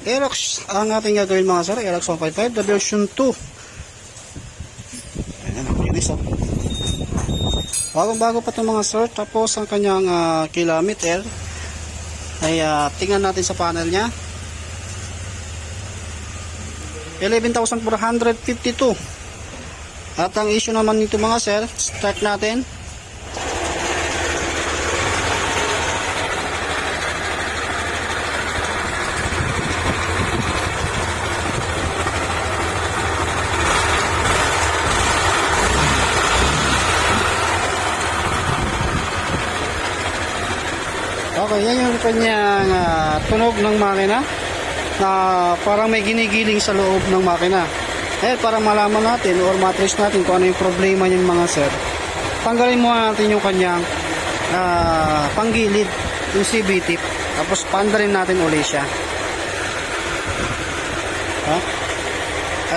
Aerox ang ating gagawin mga sir. Aerox 155, the version 2. Ayan, nakinis oh. Bagong bago pa ito mga sir. Tapos ang kanyang ah, kilometer ay ah, tingnan natin sa panel niya. 11,452. At ang issue naman nito mga sir, start natin. Okay, yan yung kanyang ah, tunog ng makina na parang may ginigiling sa loob ng makina. Eh, para malaman natin or matrace natin kung ano yung problema niyang mga sir, tanggalin muna natin yung kanyang ah, panggilid, yung CB tip, tapos pandarin natin uli siya. Ha?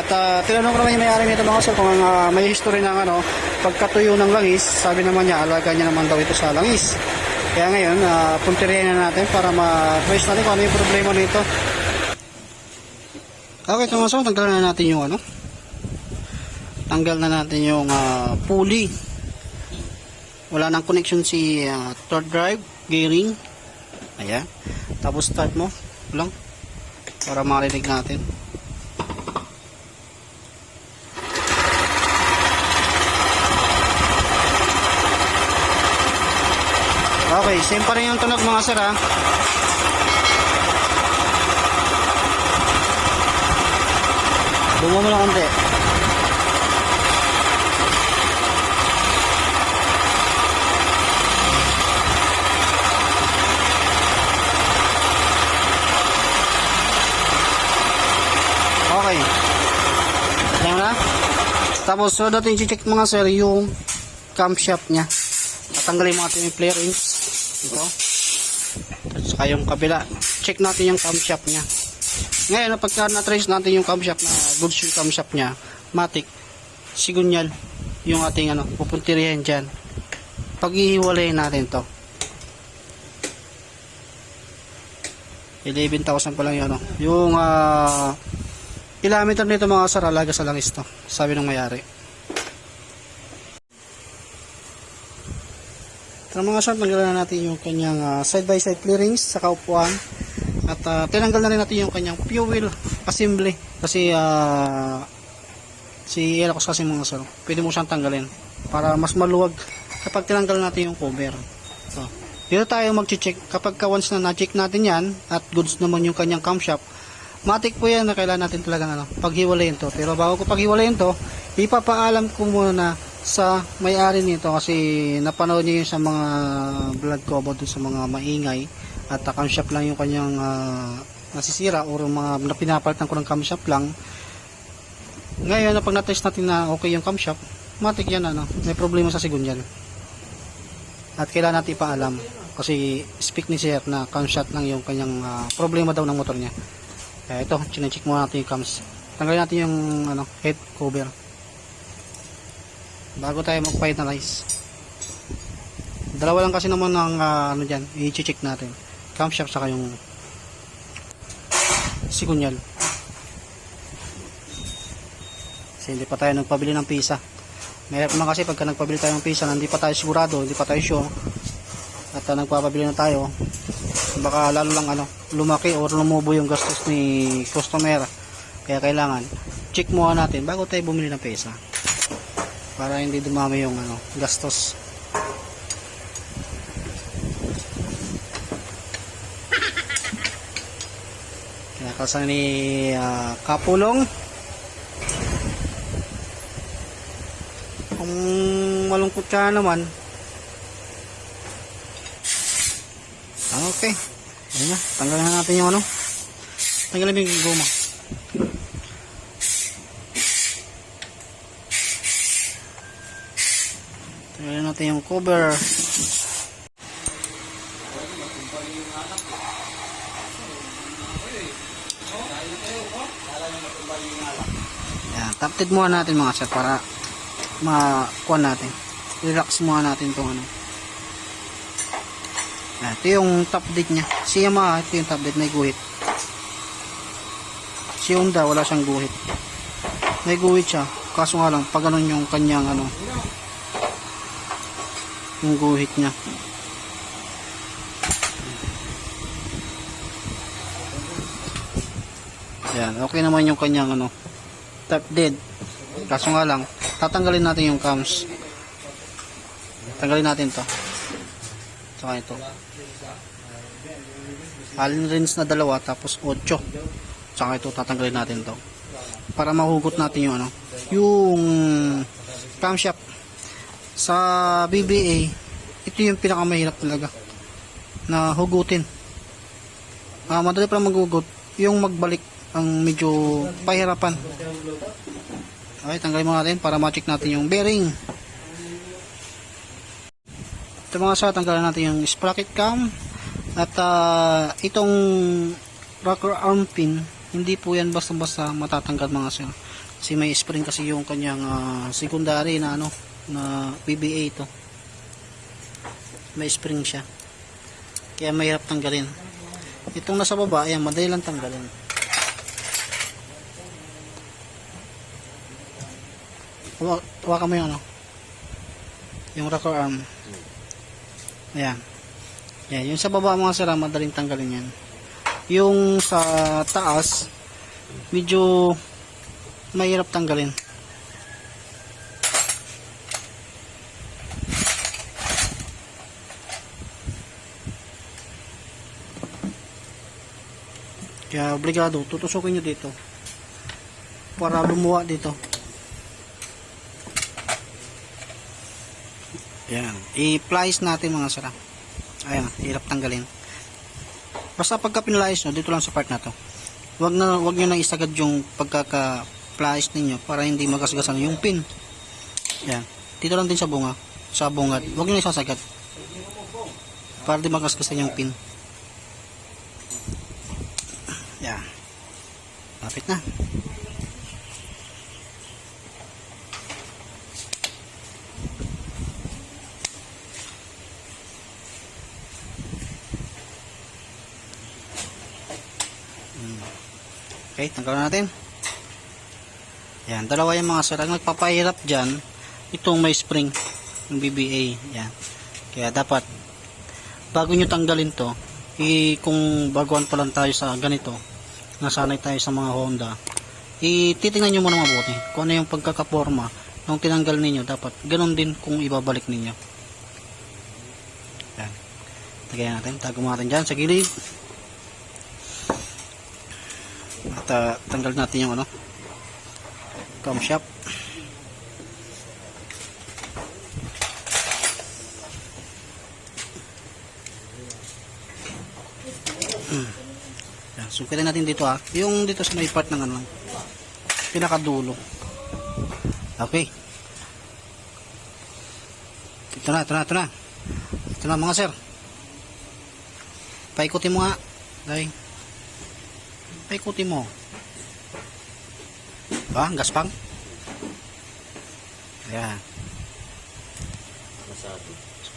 At uh, tinanong ko naman yung may-ari nito mga sir kung ah, may history ng ano, pagkatuyo ng langis, sabi naman niya, alaga niya naman daw ito sa langis. Kaya ngayon, uh, punterihin na natin para ma-trace natin kung ano yung problema nito. Okay, ito mga sir, tanggalan na natin yung ano. Tanggal na natin yung ah, pulley. Wala nang connection si ah, third drive, gearing. Ayan. Tapos start mo lang para marinig natin. Okay, same pa rin yung tunog mga sir ha. Bumo mo na konti. Okay. Yan na. Tapos, so natin i-check mga sir yung camshaft niya. Tatanggalin mo natin yung flare rings. Ito. At saka yung kabila. Check natin yung camshaft niya. Ngayon, pagka na-trace natin yung camshaft na goods yung camshaft niya, matic, sigunyal yung ating ano, pupuntirihan dyan. Pag-ihiwalayin natin to. 11,000 pa lang yun, ano. Yung ah, kilometer nito mga sir, alaga sa langis to. Sabi ng mayari. Ito mga sir, tanggalan na natin yung kanyang ah, side-by-side clearings sa kaupuan. At ah, tinanggal na rin natin yung kanyang fuel assembly. Kasi ah, si Erox kasi mga sir, pwede mo siyang tanggalin para mas maluwag kapag tinanggal natin yung cover. So, dito tayo mag-check kapag ka once na na-check natin yan at goods naman yung kanyang camshaft matik po yan na kailangan natin talagang ano, paghiwalayin to. Pero bago ko paghiwalayin to, ipapaalam ko muna sa may-ari nito kasi napanood niyo yun sa mga vlog ko about sa mga maingay at uh, camshaft lang yung kanyang ah, nasisira or mga na pinapalitan ko ng camshaft lang. Ngayon, na pag na-test natin na okay yung camshaft, matik yan ano, may problema sa sigunyal. At kailangan natin ipaalam kasi speak ni sir na camshaft lang yung kanyang ah, problema daw ng motor niya. Kaya ito, chinecheck muna natin yung cams. Tanggalin natin yung ano, head cover. Bago tayo mag-finalize. Dalawa lang kasi naman ng ah, ano dyan, i-check natin. Camshaft saka yung sikunyal. Kasi hindi pa tayo nagpabili ng pisa. Mahirap naman kasi pagka nagpabili tayo ng pisa, hindi pa tayo sigurado, hindi pa tayo sure. At uh, nagpapabili na tayo, baka lalo lang ano, lumaki o lumubo yung gastos ni customer. Kaya kailangan check muna natin bago tayo bumili ng pesa. Para hindi dumami yung ano, gastos. Kinakasan ni ah, Kapulong. Kung malungkot ka naman, Okay. Ayun na. Tanggalin na natin yung ano. Tanggalin yung goma. Tanggalin natin yung cover. Yan. Tapted muna natin mga sir para makuha natin. Relax muna natin itong ano. Ah, Ito yung top date niya. Si Yamaha, ito yung top date may guhit. Si Honda, wala siyang guhit. May guhit siya. Kaso nga lang, pag ganun yung kanyang ano, yung guhit niya. Yan, okay naman yung kanyang ano, top dead. Kaso nga lang, tatanggalin natin yung cams. Tanggalin natin to. Saka ito. Allen rinse na dalawa, tapos 8. Saka ito, tatanggalin natin to. Para mahugot natin yung ano, yung camshaft. Sa BBA, ito yung pinakamahirap talaga na hugutin. Ah, madali pa maghugot. Yung magbalik ang medyo pahirapan. Okay, tanggalin mo natin para ma-check natin yung bearing. Ito mga sa tanggalin natin yung sprocket cam at ah, itong rocker arm pin hindi po yan basta-basta matatanggal mga sir. Kasi may spring kasi yung kanyang ah, secondary na ano na BBA ito. May spring siya. Kaya mahirap tanggalin. Itong nasa baba, ayan, madali lang tanggalin. Hawa- Hawakan mo yung ano. Yung rocker arm. Ayan. Ayan. Yung sa baba mga sira, madaling tanggalin yan. Yung sa taas, medyo mahirap tanggalin. Kaya obligado, tutusukin nyo dito. Para lumuwa dito. Yan. I-plies natin mga sara. Ayan, hirap tanggalin. Basta pagka pinalayas nyo, dito lang sa part na to. Huwag na, huwag nyo na isagad yung pagkaka-plies ninyo para hindi magasgasan yung pin. Yan. Dito lang din sa bunga. Sa bungad. Huwag nyo na isasagad. Para di magasgasan yung pin. Yan. Lapit na. Okay, tanggalin natin. Yan, dalawa yung mga sir. Ang nagpapahirap dyan, itong may spring, yung BBA. Yan. Kaya dapat, bago nyo tanggalin to, i, kung baguhan pa lang tayo sa ganito, nasanay tayo sa mga Honda, ititingnan nyo muna mabuti kung ano yung pagkakaporma nung tinanggal ninyo. Dapat, ganun din kung ibabalik ninyo. Yan. Tagayan natin, tago natin dyan sa gilid. At ah, tanggal natin yung ano camshaft. Yan, sungkitin natin dito ha. Yung dito sa may part ng ano, pinakadulo. Okay. Ito na, ito na, ito na. Ito na mga sir. Paikutin mo nga. Dahil. Paikutin mo. Ba, ang gaspang. Ayan.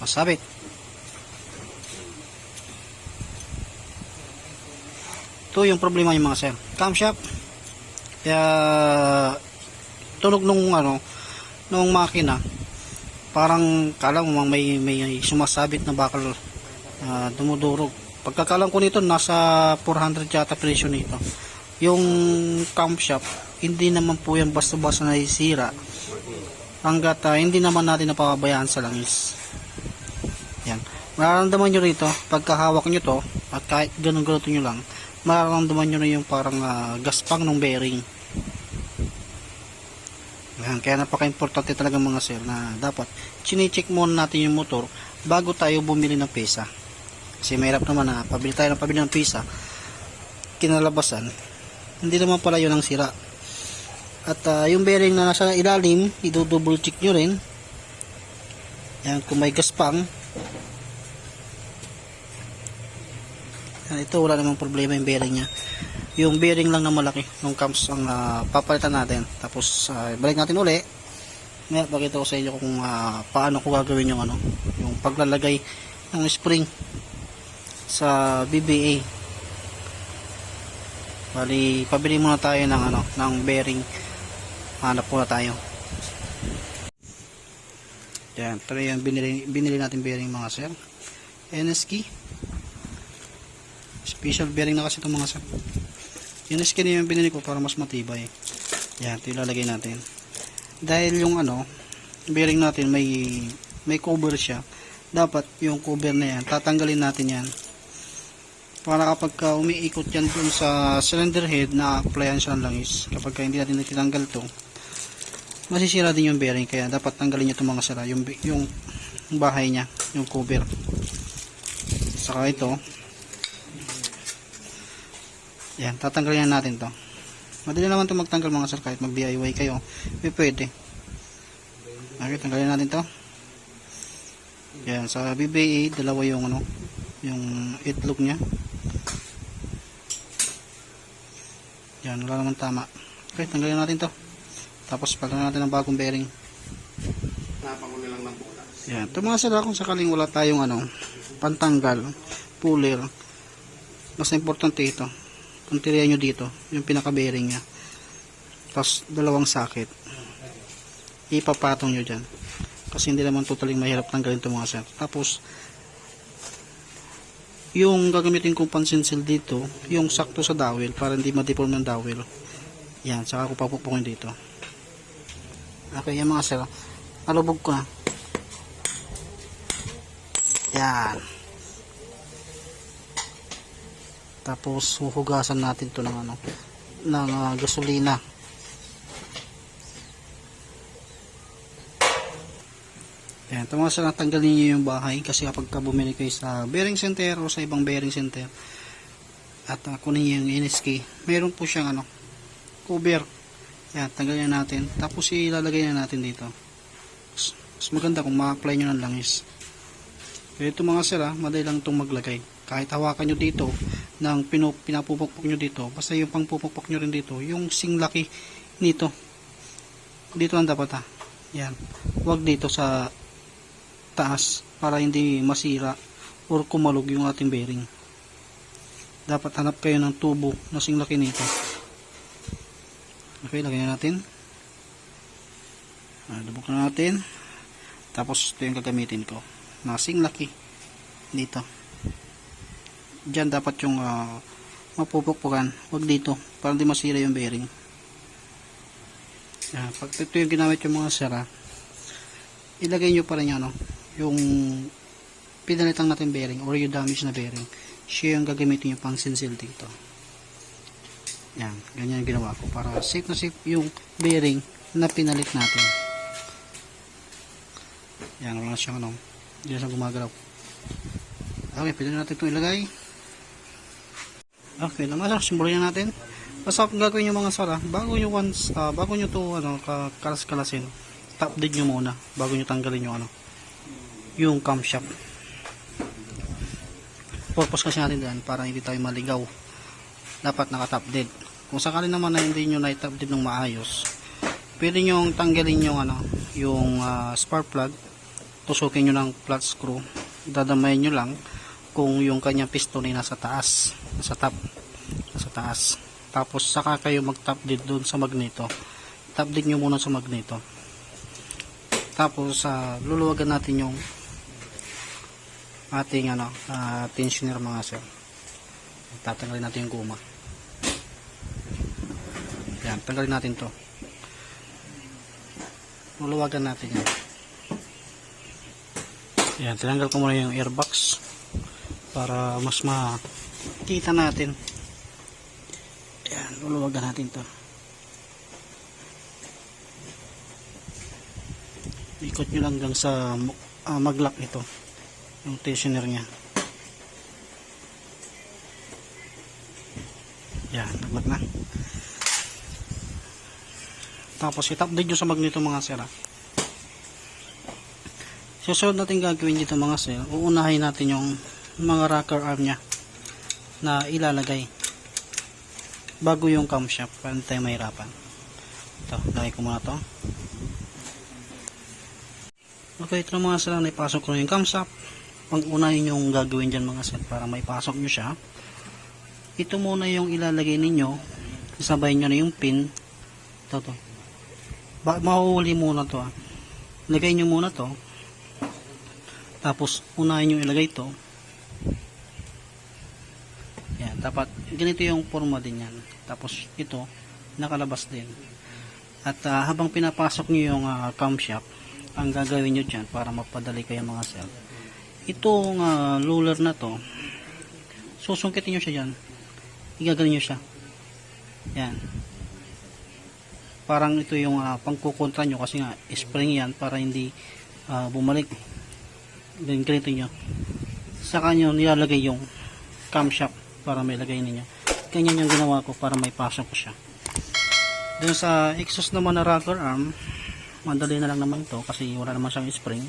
Masabit. Ito yung problema yung mga sir. Camshaft. Kaya tunog nung ano nung makina parang kala mo may may sumasabit na bakal ah, dumudurog. Pagkakalam ko nito nasa 400 yata presyo nito. Yung camshaft hindi naman po yan basta-basta nasisira hanggat ah, hindi naman natin napapabayaan sa langis. Yan. Mararamdaman nyo rito, pagkahawak nyo to, at kahit ganun-ganun nyo lang, mararamdaman nyo na yung parang ah, gaspang ng bearing. Yan. Kaya napaka-importante talaga mga sir na dapat chine-check muna natin yung motor bago tayo bumili ng pesa. Kasi mahirap naman na pabili tayo ng pabili ng pesa, kinalabasan, hindi naman pala yun ang sira. At ah, yung bearing na nasa ilalim, i-double check nyo rin. Yan, kung may gaspang. Yan, ito wala namang problema yung bearing niya. Yung bearing lang na malaki, nung cams ang ah, papalitan natin. Tapos, ah, balik natin uli. Ngayon, pakita ko sa inyo kung ah, paano ko gagawin yung ano, yung paglalagay ng spring sa BBA. Bali, pabili muna tayo ng ano, ng bearing. Hanap muna tayo. Yan, pero yung binili, binili natin bearing mga sir. NSK. Special bearing na kasi itong mga sir. NSK na yung binili ko para mas matibay. Yan, ito ilalagay natin. Dahil yung ano, bearing natin may may cover siya. Dapat yung cover na yan, tatanggalin natin yan. Para kapag ka umiikot yan dun sa cylinder head na applyan siya ng langis. Kapag ka hindi natin natitanggal to, masisira din yung bearing. Kaya dapat tanggalin nyo itong mga sira. Yung, yung bahay niya, yung cover. Saka ito, yan, tatanggalin na natin to. Madali naman to magtanggal mga sir kahit mag DIY kayo. May pwede. Okay, tanggalin natin to. Yan, sa BBA, dalawa yung ano, yung itlog niya. Yan, wala naman tama. Okay, tanggalin natin to. Tapos pagkain natin ng bagong bearing. Napakulo lang ng bola. Yan, ito mga sila kung sakaling wala tayong ano, pantanggal, puller. Mas importante ito. Punteriya nyo dito, yung pinaka bearing niya. Tapos dalawang sakit. Ipapatong nyo dyan. Kasi hindi naman totaling mahirap tanggalin ito mga sir. Tapos, yung gagamitin kong pansinsil dito, yung sakto sa dowel para hindi ma-deform ng dowel. Yan, saka ko papupukin dito. Okay, yan mga sir. Alubog ko na. Yan. Tapos huhugasan natin 'to ng ano ng ah, gasolina. Yan, ito mga sir, tanggalin niyo yung bahay kasi kapag ka bumili kayo sa bearing center o sa ibang bearing center at uh, kunin niyo yung NSK, meron po siyang ano, cover. Yan, tanggalin na natin. Tapos ilalagay na natin dito. Mas, maganda kung ma-apply nyo ng langis. Ito mga sir, ah, madali lang itong maglagay. Kahit hawakan nyo dito, ng pinapupukpok nyo dito, basta yung pangpupukpok nyo rin dito, yung singlaki nito. Dito lang dapat ha. Yan. Huwag dito sa taas para hindi masira or kumalog yung ating bearing. Dapat hanap kayo ng tubo na singlaki nito. Okay, lagyan na natin. Ah, Lubok na natin. Tapos ito yung gagamitin ko. Nasing laki. Dito. Diyan dapat yung uh, mapupukpukan. Huwag dito. Para hindi masira yung bearing. Yan. Pag ito yung ginamit yung mga sira, ilagay nyo pa rin yung, ano, yung pinalitang natin bearing or yung damage na bearing. Siya yung gagamitin yung pang sinsil dito. Yan. Ganyan yung ginawa ko. Para safe na safe yung bearing na pinalit natin. Yan. Wala siyang ano. Hindi na gumagalaw. Okay. Pwede na natin itong ilagay. Okay. Naman simbolo natin. Basta kung gagawin yung mga sara, bago nyo once, ah, bago nyo to ano, ka- kalas-kalasin, top dead nyo muna bago nyo tanggalin yung ano, yung camshaft. Purpose kasi natin dyan para hindi tayo maligaw. Dapat naka-top dead. Kung sakali naman na hindi nyo na-top dead ng maayos, pwede nyo tanggalin yung ano, yung ah, spark plug, tusukin nyo ng flat screw, dadamayin nyo lang kung yung kanyang piston ay nasa taas, nasa top, nasa taas. Tapos saka kayo mag-top dead doon sa magneto. Top dead nyo muna sa magneto. Tapos sa luluwagan natin yung ating ano, ah, tensioner mga sir. Tatanggalin natin yung guma. Yan, tanggalin natin to. Luluwagan natin yan. Yan, tinanggal ko muna yung airbox para mas makita natin. Yan, luluwagan natin to. Ikot nyo lang hanggang sa uh, maglock ito. Yung tensioner niya. Yan, naglock na. Tapos itap din nyo sa magneto mga sir. ah. Susunod natin gagawin dito mga sir, uunahin natin yung mga rocker arm niya na ilalagay bago yung camshaft para tayo mahirapan. Ito, lagay ko muna to. Okay, ito mga sir, naipasok ko na yung camshaft. Pang unahin yung gagawin dyan mga sir para maipasok nyo siya. ito muna yung ilalagay ninyo sabay nyo na yung pin ito to ba, mahuhuli muna to ah. lagay nyo muna to tapos unahin nyo ilagay to dapat ganito yung forma din yan. Tapos ito nakalabas din. At ah, habang pinapasok nyo yung uh, camshaft ang gagawin nyo dyan para mapadali kayo mga sir itong ah, roller na to susungkitin nyo siya dyan. Igagaling nyo siya. Yan. Parang ito yung uh, pangkukontra nyo kasi nga spring yan para hindi ah, bumalik. Then ganito nyo saka nyo nilalagay yung camshaft para may lagay ninyo. Ganyan yung ginawa ko para may pasok siya. Dun sa exhaust naman na rocker arm madali na lang naman to kasi wala naman siyang spring.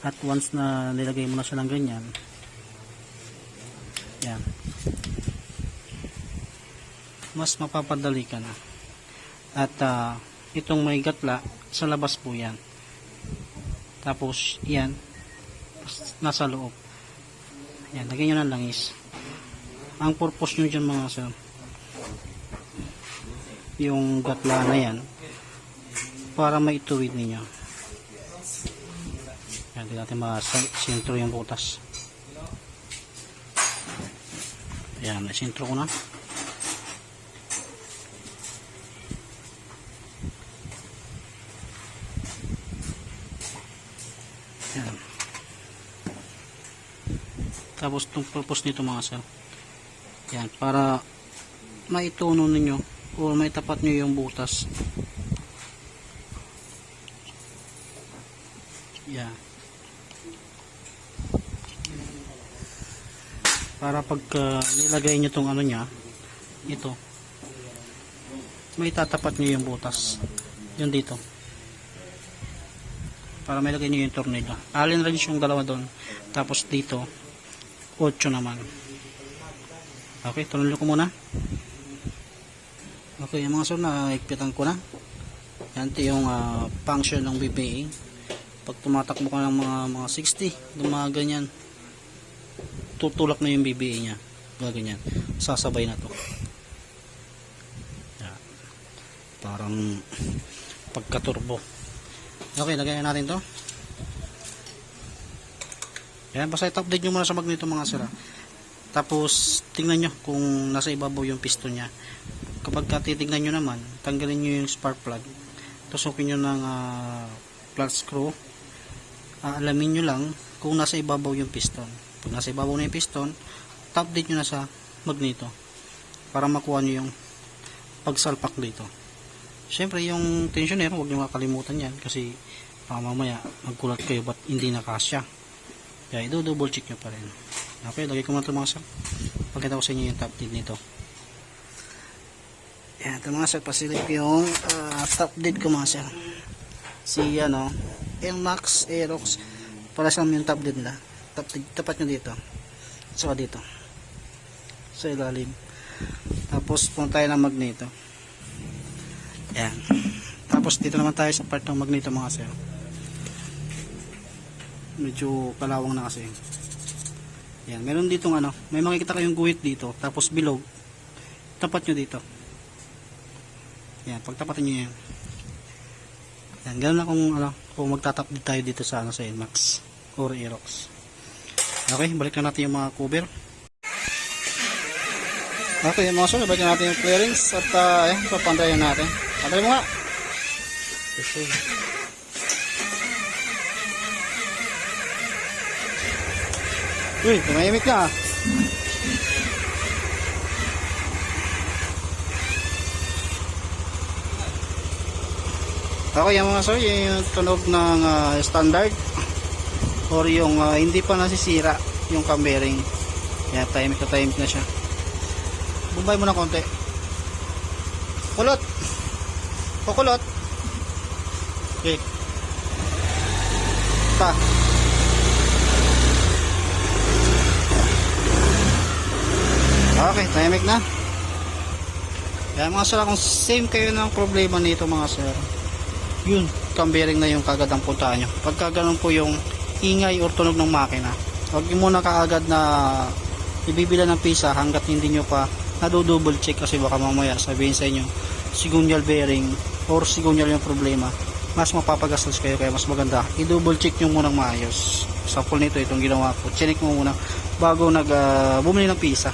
At once na nilagay mo na siya ng ganyan yan. Mas mapapadali ka na. At ah, itong may gatla sa labas po yan. Tapos yan nasa loob. Yan lagyan nyo ng langis ang purpose nyo dyan mga sir yung gatla na yan para maituwid ninyo. Yan hindi natin masintro yung butas. Yan nasintro ko na. Yan tapos itong purpose nito mga sir yan para maituno ninyo o maitapat nyo yung butas. Yan. Para pagka nilagay nyo tong ano nya ito may tatapat nyo yung butas. Yun dito. Para may lagay nyo yung tornilyo allen wrench yung dalawa doon. Tapos dito 8 naman okay tornilyo ko muna. Okay mga sir na ikpitan ko na. Yan ito yung ah, function ng BBA pag tumatakbo ka ng mga mga 60 gumaganyan tutulak na yung BBA nya gaganyan sasabay na to. Yan. parang pagka-turbo. Okay lagyan na natin to. Yan basta i-update nyo muna sa magneto mga sira tapos tingnan nyo kung nasa ibabaw yung piston nya kapag ka titignan nyo naman tanggalin nyo yung spark plug. Tusukin nyo ng ah, flat screw. Aalamin nyo lang kung nasa ibabaw yung piston. Pag nasa ibabaw na yung piston top date nyo na sa magneto para makuha nyo yung pagsalpak dito. Syempre yung tensioner huwag nyo makalimutan yan kasi baka mamaya magkulat kayo ba't hindi nakasya kaya ito double check nyo pa rin. Okay lagay ko muna ito mga sir. Pagkita ko sa inyo yung top date nito. Yan ito mga sir pasilip yung ah, top date ko mga sir. Si ano Max Aerox para sa yung top din na. Tap, tapat nyo dito. Saka dito. Sa ilalim. Tapos punta tayo ng magneto. Yan. Tapos dito naman tayo sa part ng magneto mga sir medyo kalawang na kasi yan meron ditong ano may makikita kayong guhit dito tapos bilog tapat nyo dito yan pagtapatin nyo yan yan, ganun na kung ano, kung magtatap tayo dito sa ano sa Nmax or Aerox. Okay, balik na natin yung mga cover. Okay, mga sunod, balik na natin yung clearings at uh, ayan, papandayan natin. Panday mo nga. Okay. Uy, tumahimik ka. ah. Okay, yung mga sir, yun yung tunog ng ah, standard or yung ah, hindi pa nasisira yung cam bearing. Kaya tahimik na tahimik na siya. Bumbay mo na konti. Kulot! Kukulot! Okay. Pa. Okay, tahimik na. Kaya mga sir, kung same kayo ng problema nito mga sir, yun, cam bearing na yung kagad ang puntahan nyo. Pagka ganun po yung ingay or tunog ng makina, huwag nyo muna kaagad na ibibila ng pisa hanggat hindi nyo pa nado-double check kasi baka mamaya sabihin sa inyo signal bearing or signal yung problema mas mapapagastos kayo kaya mas maganda i-double check nyo munang maayos sample nito itong ginawa ko chinik mo muna bago nag ah, bumili ng pisa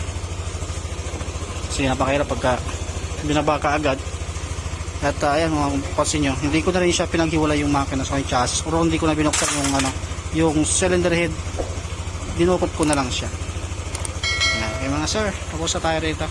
kasi napakahirap pagka binabaka agad. At uh, ayan mga pansin nyo hindi ko na rin siya pinaghiwala yung makina sa yung chassis or hindi ko na binuksan yung ano yung cylinder head. Dinukot ko na lang siya. Ayan, okay mga sir tapos na tayo rito